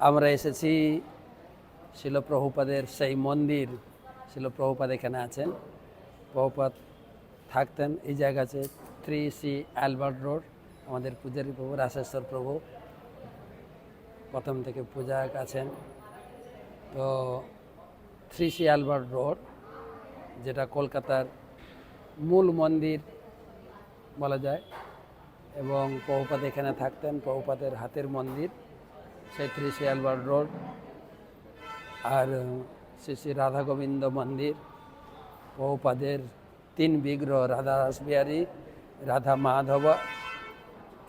আমরা এসেছি শিলপ্রভুপাদের সেই মন্দির, শিলপ্রভুপাদ এখানে আছেন। প্রভুপাদ থাকতেন, এই জায়গা আছে থ্রি সি অ্যালবার্ট রোড, আমাদের পূজারী প্রভু রাশেশ্বর প্রভু। প্রথম থেকে পূজাক আছেন। তো থ্রি সি অ্যালবার্ট রোড, যেটা কলকাতার মূল মন্দির বলা যায়। এবং প্রভুপাত এখানে থাকতেন প্রভুপাতের হাতের মন্দির। সেই থ্রি সি অ্যালবার্ট রোড আর শ্রী শ্রী রাধা গোবিন্দ মন্দির বহুপাদের তিন বিগ্রহ, রাধা রাসবিহারী, রাধা মাধব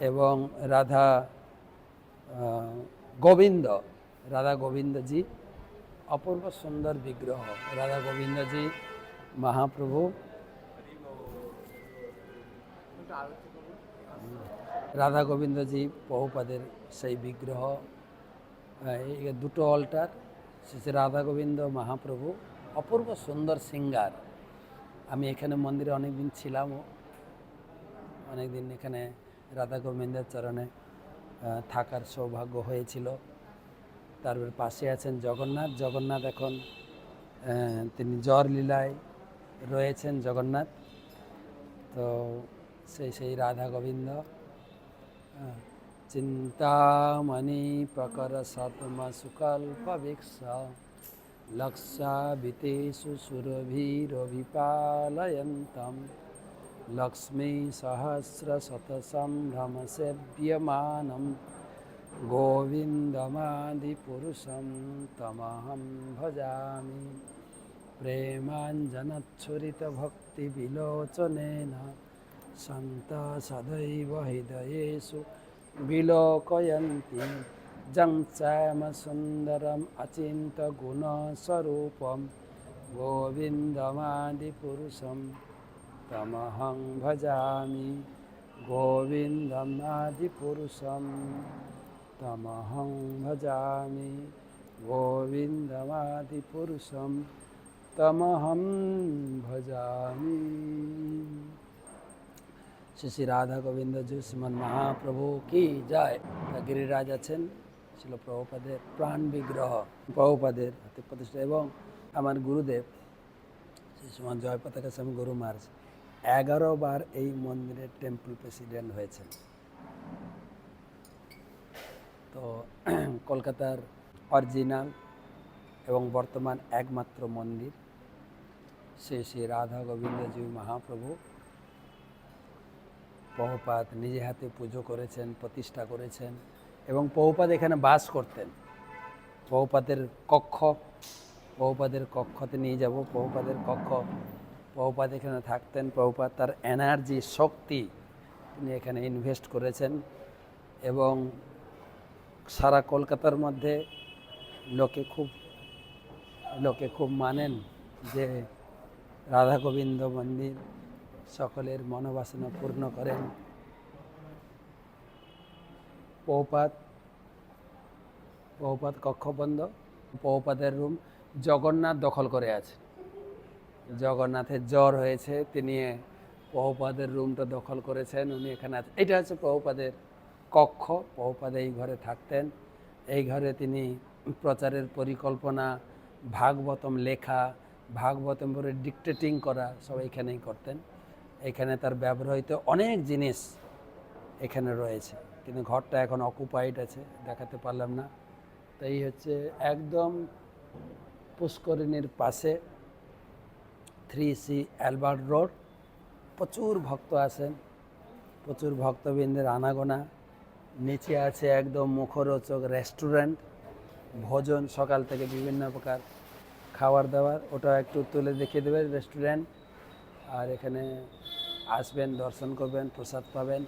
এবং রাধা গোবিন্দ, রাধা গোবিন্দজি। অপূর্ব সুন্দর বিগ্রহ, রাধা গোবিন্দজি, মহাপ্রভু। রাধা গোবিন্দজি বহুপাদের সেই বিগ্রহ। দুটো অল্টার শ্রী রাধা গোবিন্দ মহাপ্রভু, অপূর্ব সুন্দর সিঙ্গার। আমি এখানে মন্দিরে অনেক দিন ছিলামও অনেক দিন এখানে রাধা গোবিন্দের চরণে থাকার সৌভাগ্য হয়েছিল। তারপর পাশে আছেন জগন্নাথ। জগন্নাথ এখন তিনি জ্বর লীলায় রয়েছেন জগন্নাথ। তো সেই সেই রাধা গোবিন্দ আহ, চিন্তামণি প্রকর সতম সুকল্প বৃক্ষ লক্ষাবিতেষু সুরভিরভিপালয়ন্তম লক্ষ্মী সহস্র শত সম্ভ্রম বিলোকয়ন্তি জং চাম সুন্দরম অচিন্ত গুণস্বরূপম গোবিন্দমাদিপুরুষম তমহং ভজামি গোবিন্দমাদিপুরুষম তমহং ভজামি গোবিন্দমাদিপুরুষম তমহম ভজামি শ্রী শ্রী রাধা গোবিন্দ জি শ্রীমন মহাপ্রভু, কি তা গিরিরাজ আছেন, ছিল প্রভুপাদের প্রাণ বিগ্রহ, প্রভুপাদের হাতে প্রতিষ্ঠা এবং আমার গুরুদেব, শ্রী শ্রীমান জয় পতাকা স্বামী গুরু মহারাজ, এগারো বার এই মন্দিরের টেম্পল প্রেসিডেন্ট হয়েছেন। তো কলকাতার অরিজিনাল এবং বর্তমান একমাত্র মন্দির, শ্রী শ্রী রাধা গোবিন্দজী মহাপ্রভু প্রভুপাত নিজে হাতে পুজো করেছেন, প্রতিষ্ঠা করেছেন এবং প্রভুপাত এখানে বাস করতেন। প্রভুপাতের কক্ষ প্রভুপাদের কক্ষতে নিয়ে যাব প্রভুপাদের কক্ষ প্রভুপাত এখানে থাকতেন প্রভুপাত তার এনার্জি, শক্তি তিনি এখানে ইনভেস্ট করেছেন এবং সারা কলকাতার মধ্যে লোকে খুব লোকে খুব মানেন যে রাধা গোবিন্দ মন্দির সকলের মনোবাসনা পূর্ণ করেন। পৌপাত পৌপাত কক্ষ বন্ধ পৌপাতের রুম জগন্নাথ দখল করে আছে। জগন্নাথের জ্বর হয়েছে, তিনি পহুপাদের রুমটা দখল করেছেন, উনি এখানে আছেন। এটা হচ্ছে পহুপাদের কক্ষ পৌপাদ এই ঘরে থাকতেন। এই ঘরে তিনি প্রচারের পরিকল্পনা, ভাগবতম লেখা, ভাগবতম পরে ডিকটেটিং করা সব এখানেই করতেন। এখানে তার ব্যবহৃত অনেক জিনিস এখানে রয়েছে। কিন্তু ঘরটা এখন অকুপাইড আছে, দেখাতে পারলাম না। তাই হচ্ছে একদম পুষ্করিণীর পাশে থ্রি সি অ্যালবার্ট রোড প্রচুর ভক্ত আসেন প্রচুর ভক্তবৃন্দের আনাগোনা। নিচে আছে একদম মুখরোচক রেস্টুরেন্ট ভোজন সকাল থেকে বিভিন্ন প্রকার খাবার দাবার ওটা একটু তুলে দেখিয়ে দেবে রেস্টুরেন্ট আর এখানে আসবেন, দর্শন করবেন, প্রসাদ পাবেন।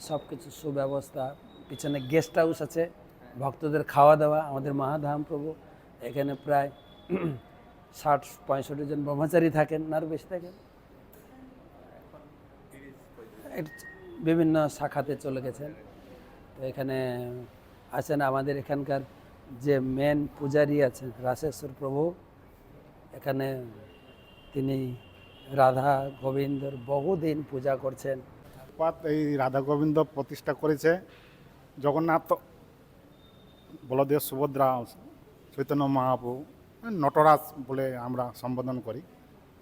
সব কিছু সুব্যবস্থা। পিছনে গেস্ট হাউস আছে। ভক্তদের খাওয়া দাওয়া। আমাদের মহাধাম প্রভু। এখানে প্রায় ষাট, পঁয়ষট্টি জন ব্রহ্মচারী থাকেন। না আরও বেশি থাকেন? বিভিন্ন শাখাতে চলে গেছেন। তো এখানে আছেন আমাদের এখানকার যে মেন পূজারী আছেন রাশেশ্বর প্রভু। এখানে তিনি রাধা গোবিন্দর বহুদিন পূজা করছেন। এই রাধা গোবিন্দ প্রতিষ্ঠা করেছে জগন্নাথ বলদেব সুভদ্রা চৈতন্য মহাপ্রভু নটরাজ বলে আমরা সম্বোধন করি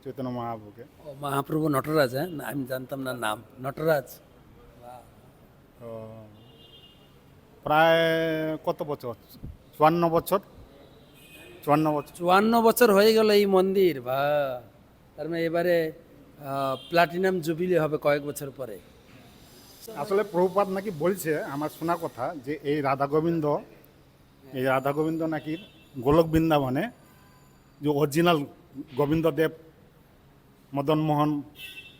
চৈতন্য মহাপ্রভুকে। ও মহাপ্রভু নটরাজ হ্যাঁ? আমি জানতাম না নাম। নটরাজ? তো প্রায় কত বছর? চুয়ান্ন বছর? চুয়ান্ন বছর। চুয়ান্ন বছর হয়ে গেল এই মন্দির বা তার মানে এবারে প্লাটিনাম জুবিলি হবে কয়েক বছর পরে। আসলে প্রভুপাত নাকি বলছে আমার শোনা কথা যে এই রাধা গোবিন্দ এই রাধা গোবিন্দ নাকি গোলক বৃন্দাবনে যে অরিজিনাল গোবিন্দ দেব মদন মোহন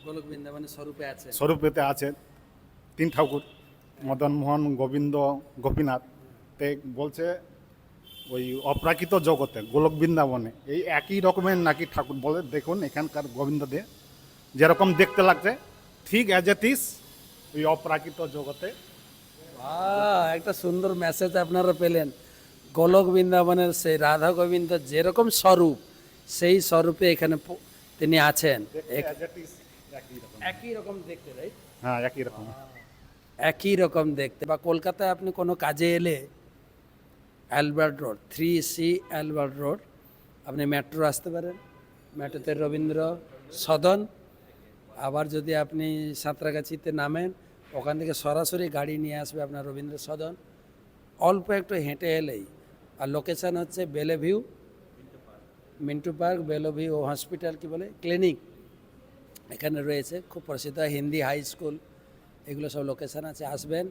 গোলক বৃন্দাবনের স্বরূপে আছে। স্বরূপেতে আছে। তিন ঠাকুর মদন মোহন গোবিন্দ গোপীনাথ। তে বলছে ওই অপ্রাকৃত জগতে গোলক বৃন্দাবনে এই একই রকমের নাকি ঠাকুর বলে দেখুন এখানকার গোবিন্দ দে যেরকম দেখতে লাগছে ঠিক অ্যাজ এ তিস ওই অপ্রাকৃত জগতে। একটা সুন্দর মেসেজ আপনারা পেলেন। গোলক বৃন্দাবনের সেই রাধা গোবিন্দ যেরকম স্বরূপ সেই স্বরূপে এখানে তিনি আছেন। একই রকম। দেখতে রাইট হ্যাঁ একই রকম। একই রকম দেখতে। বা কলকাতায় আপনি কোনো কাজে এলে Albert Road, three C Albert Road. আপনি মেট্রো আসতে পারেন। মেট্রোতে রবীন্দ্র সদন। আবার যদি আপনি সাঁতরাগাছিতে নামেন, ওখান থেকে সরাসরি গাড়ি নিয়ে আসবে আপনার রবীন্দ্র সদন। অল্প একটু হেঁটে এলেই। আর লোকেশান হচ্ছে Belle Vue, Minto Park, Belle Vue hospital কি বলে? ক্লিনিক। এখানে রয়েছে খুব প্রসিদ্ধ হিন্দি হাই স্কুল। এগুলো সব লোকেশান আছে, আসবেন।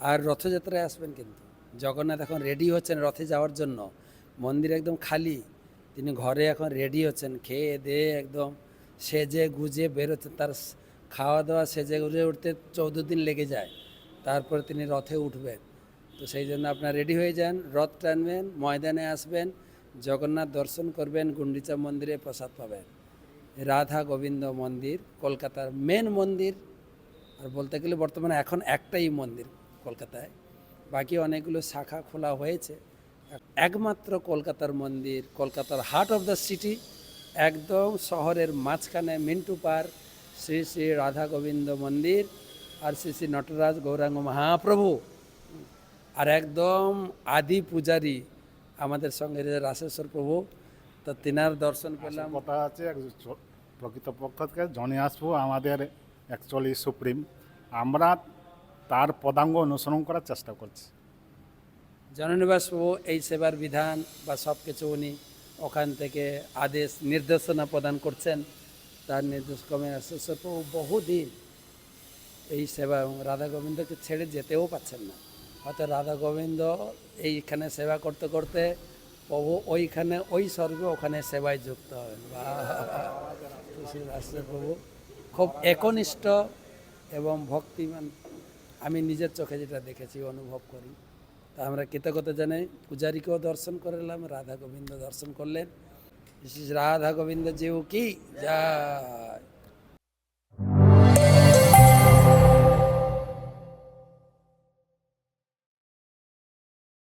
আর রথযাত্রায় আসবেন কিন্তু। জগন্নাথ এখন রেডি হচ্ছেন রথে যাওয়ার জন্য। মন্দির একদম খালি। তিনি ঘরে এখন রেডি হচ্ছেন। খেয়ে দিয়ে একদম সেজে গুজে বেরোচ্ছেন। তার খাওয়া দাওয়া সেজে গুজে উঠতে চৌদ্দ দিন লেগে যায়। তারপরে তিনি রথে উঠবেন। তো সেই জন্য আপনার রেডি হয়ে যান। রথ টানবেন, ময়দানে আসবেন। জগন্নাথ দর্শন করবেন, গুন্ডিচা মন্দিরে প্রসাদ পাবেন। রাধা গোবিন্দ মন্দির, কলকাতার মেন মন্দির। আর বলতে গেলে বর্তমানে এখন একটাই মন্দির কলকাতায়। বাকি অনেকগুলো শাখা খোলা হয়েছে। একমাত্র কলকাতার মন্দির কলকাতার হার্ট অফ দ্য সিটি একদম শহরের মাঝখানে মিন্টু পার্ক শ্রী শ্রী রাধা গোবিন্দ মন্দির আর শ্রী শ্রী নটরাজ গৌরাঙ্গ মহাপ্রভু। আর একদম আদি পূজারী আমাদের সঙ্গে যে রাসেশ্বর প্রভু। তো তিনার দর্শন করলাম। কথা আছে প্রকৃতপক্ষকে জনে আসব আমাদের অ্যাকচুয়ালি সুপ্রিম আমরা তার পদাঙ্গ অনুসরণ করার চেষ্টা করছি। জননিবাস প্রভু এই সেবার বিধান বা সব কিছু উনি ওখান থেকে আদেশ, নির্দেশনা প্রদান করছেন। তার নির্দেশক্রমে আশ্বাসের প্রভু বহুদিন এই সেবা এবং রাধা গোবিন্দকে ছেড়ে যেতেও পাচ্ছেন না। হয়তো রাধা গোবিন্দ এইখানে সেবা করতে করতে প্রভু ওইখানে, ওই স্বর্গে ওখানে সেবায় যুক্ত হবেন। বা প্রভু খুব একনিষ্ঠ এবং ভক্তিমান আমি নিজের চোখে যেটা দেখেছি, অনুভব করি। তা আমরা কৃতজ্ঞতা জানাই। পূজারীকেও দর্শন করলাম, রাধা গোবিন্দ দর্শন করলেন। রাধা গোবিন্দ যেও কি? যায়